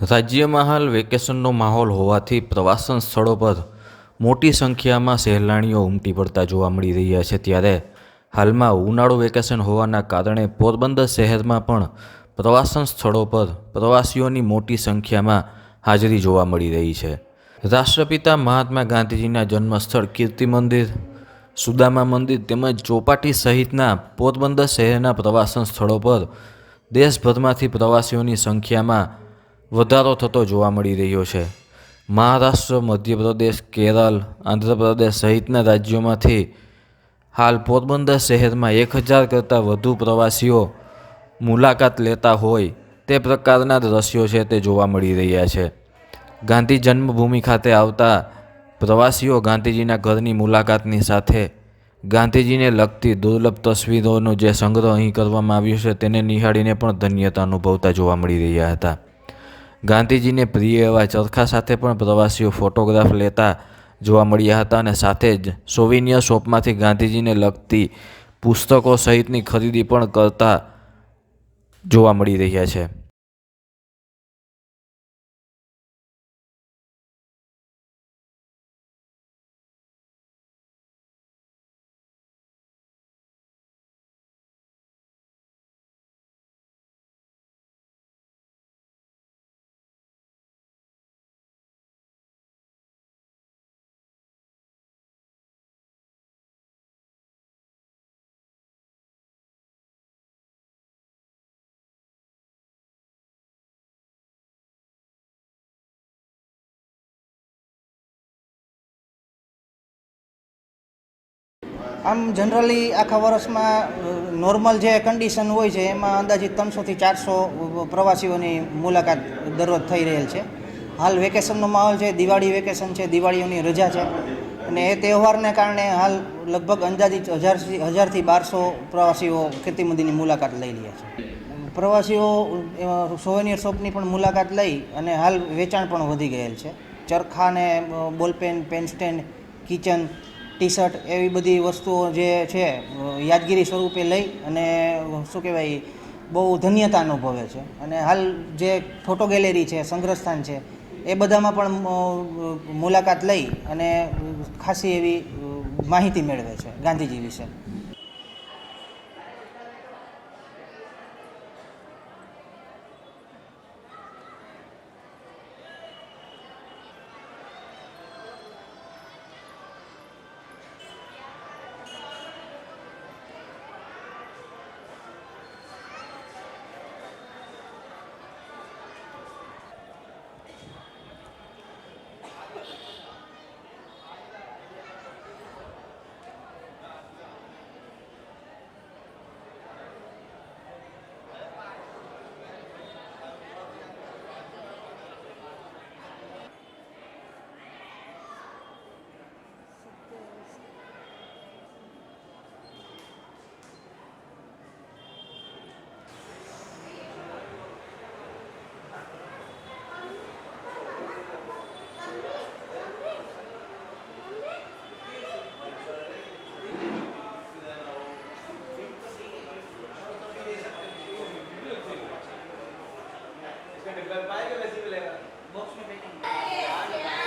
રાજ્યમાં હાલ વેકેશનનો માહોલ હોવાથી પ્રવાસન સ્થળો પર મોટી સંખ્યામાં સહેલાણીઓ ઉમટી પડતા જોવા મળી રહ્યા છે ત્યારે હાલમાં ઉનાળુ વેકેશન હોવાના કારણે પોરબંદર શહેરમાં પણ પ્રવાસન સ્થળો પર પ્રવાસીઓની મોટી સંખ્યામાં હાજરી જોવા મળી રહી છે. રાષ્ટ્રપિતા મહાત્મા ગાંધીજીના જન્મસ્થળ કીર્તિ મંદિર, સુદામા મંદિર તેમજ ચોપાટી સહિતના પોરબંદર શહેરના પ્રવાસન સ્થળો પર દેશભરમાંથી પ્રવાસીઓની સંખ્યામાં વધારો થતો જોવા મળી રહ્યો છે. મહારાષ્ટ્ર, મધ્યપ્રદેશ, કેરળ, આંધ્રપ્રદેશ સહિતના રાજ્યોમાંથી હાલ પોરબંદર શહેરમાં એક હજાર કરતાં વધુ પ્રવાસીઓ મુલાકાત લેતા હોય તે પ્રકારના દ્રશ્યો છે તે જોવા મળી રહ્યા છે. ગાંધી જન્મભૂમિ ખાતે આવતા પ્રવાસીઓ ગાંધીજીના ઘરની મુલાકાતની સાથે ગાંધીજીને લગતી દુર્લભ તસવીરોનો જે સંગ્રહ અહીં કરવામાં આવ્યો છે તેને નિહાળીને પણ ધન્યતા અનુભવતા જોવા મળી રહ્યા હતા. ગાંધીજીને પ્રિય એવા ચરખા સાથે પણ પ્રવાસીઓ ફોટોગ્રાફ લેતા જોવા મળ્યા હતા અને સાથે જ સોવિનિયર શોપમાંથી ગાંધીજીને લગતી પુસ્તકો સહિતની ખરીદી પણ કરતા જોવા મળી રહ્યા છે. આમ જનરલી આખા વર્ષમાં નોર્મલ જે કન્ડિશન હોય છે, એમાં અંદાજિત ત્રણસોથી ચારસો પ્રવાસીઓની મુલાકાત દરરોજ થઈ રહેલ છે. હાલ વેકેશનનો માહોલ છે, દિવાળી વેકેશન છે, દિવાળીઓની રજા છે. અને એ તહેવારને કારણે હાલ લગભગ અંદાજિત હજારથી હજારથી બારસો પ્રવાસીઓ ખેતી મંદિરની મુલાકાત લઈ રહ્યા છે. પ્રવાસીઓ સોવેનિયર શોપની પણ મુલાકાત લઈ અને હાલ વેચાણ પણ વધી ગયેલ છે. ચરખા ને ballpen pen stand kitchen T shirt એવી બધી વસ્તુઓ જે છે, યાદગીરી સ્વરૂપે લઈ અને, શું કહેવાય, બહુ ધન્યતા અનુભવે છે. અને હાલ જે ફોટો ગેલેરી છે, સંગ્રહસ્થાન છે, એ બધામાં પણ મુલાકાત લઈ અને ખાસી એવી માહિતી મેળવે છે ગાંધીજી વિશે. पाएगा वैसे मिलेगा बॉक्स में पैकिंग